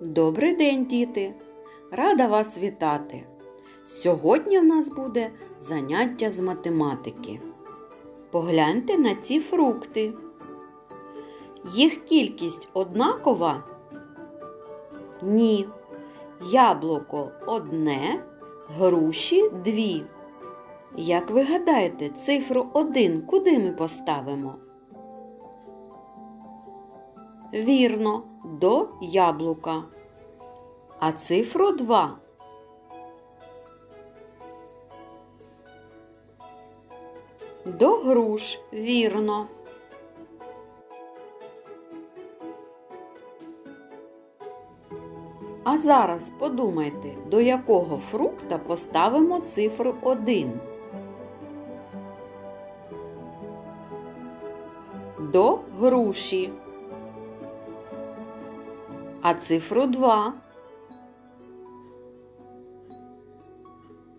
Добрий день, діти! Рада вас вітати! Сьогодні в нас буде заняття з математики. Погляньте на ці фрукти. Їх кількість однакова? Ні. Яблуко одне, груші дві. Як ви гадаєте, цифру 1 куди ми поставимо? Вірно, до яблука. А цифру 2 до груш, вірно. А зараз подумайте, до якого фрукта поставимо цифру 1. До груші. А цифру 2.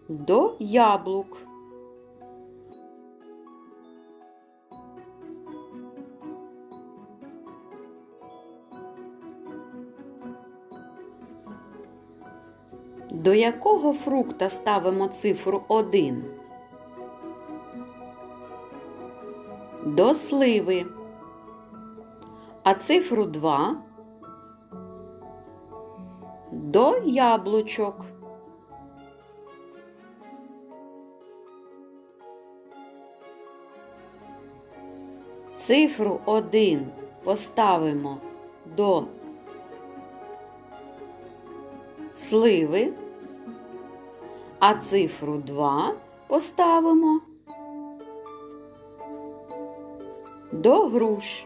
До яблук. До якого фрукта ставимо цифру 1? До сливи. А цифру 2 до яблучок. Цифру 1 поставимо до сливи, а цифру 2 поставимо до груш.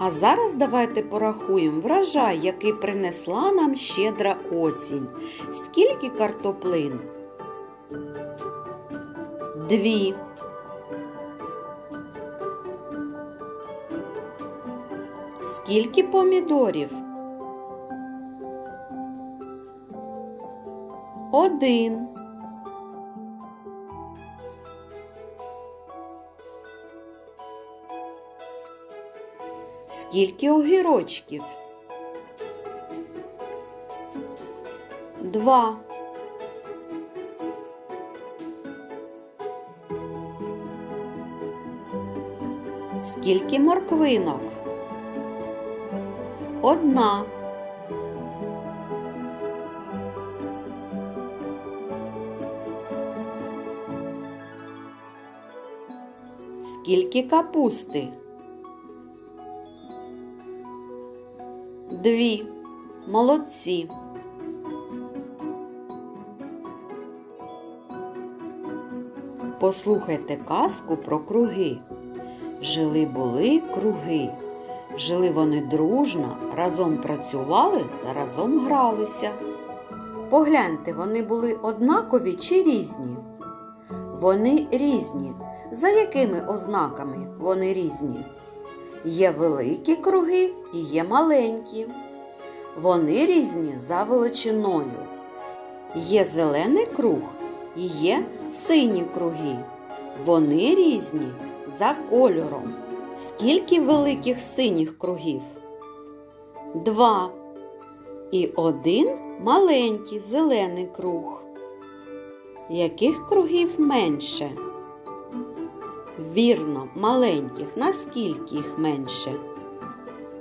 А зараз давайте порахуємо врожай, який принесла нам щедра осінь. Скільки картоплин? Дві. Скільки помідорів? Один. Скільки огірочків? Два. Скільки морквинок? Одна. Скільки капусти? Дві. Молодці. Послухайте казку про круги. Жили були круги. Жили вони дружно, разом працювали та разом гралися. Погляньте, вони були однакові чи різні? Вони різні. За якими ознаками вони різні? Є великі круги і є маленькі. Вони різні за величиною. Є зелений круг і є сині круги. Вони різні за кольором. Скільки великих синіх кругів? Два. І один маленький зелений круг. Яких кругів менше? Вірно, маленьких. Наскільки їх менше?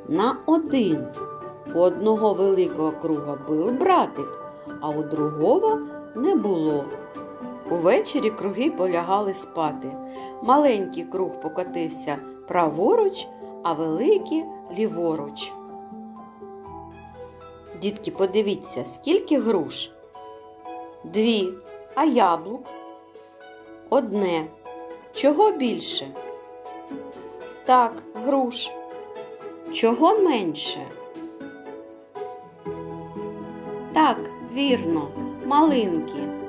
На один. У одного великого круга був братик, а у другого не було. Увечері круги полягали спати. Маленький круг покотився праворуч, а великий ліворуч. Дітки, подивіться, скільки груш? Дві, а яблук? Одне. Чого більше? Так, груш. Чого менше? Так, вірно, малинки.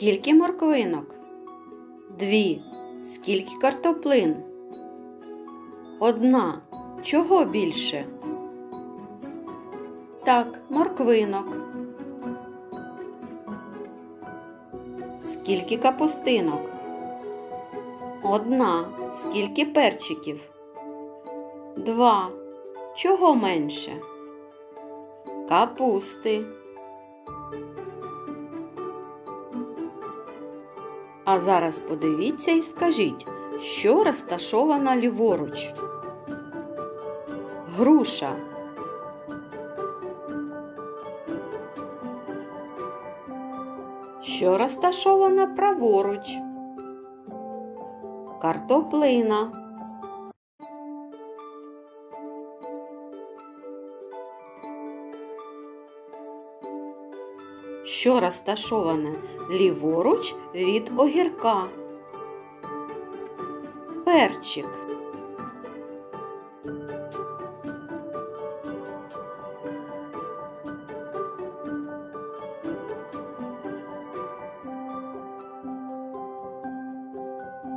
Скільки морквинок? Дві. Скільки картоплин? Одна. Чого більше? так, морквинок. Скільки капустинок? Одна. Скільки перчиків? Два. Чого менше? Капусти. А зараз подивіться і скажіть, що розташовано ліворуч? Груша. Що розташовано праворуч? Картоплина. Що розташоване ліворуч від огірка? Перчик.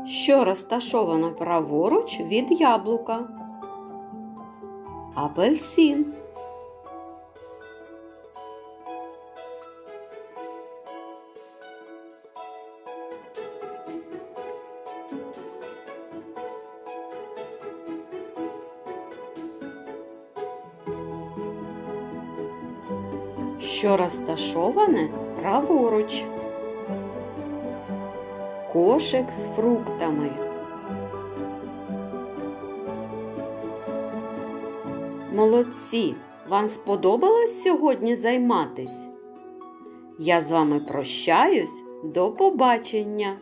Що розташовано праворуч від яблука? Апельсин. Що розташоване праворуч? Кошик з фруктами. Молодці! Вам сподобалось сьогодні займатись? Я з вами прощаюсь. До побачення!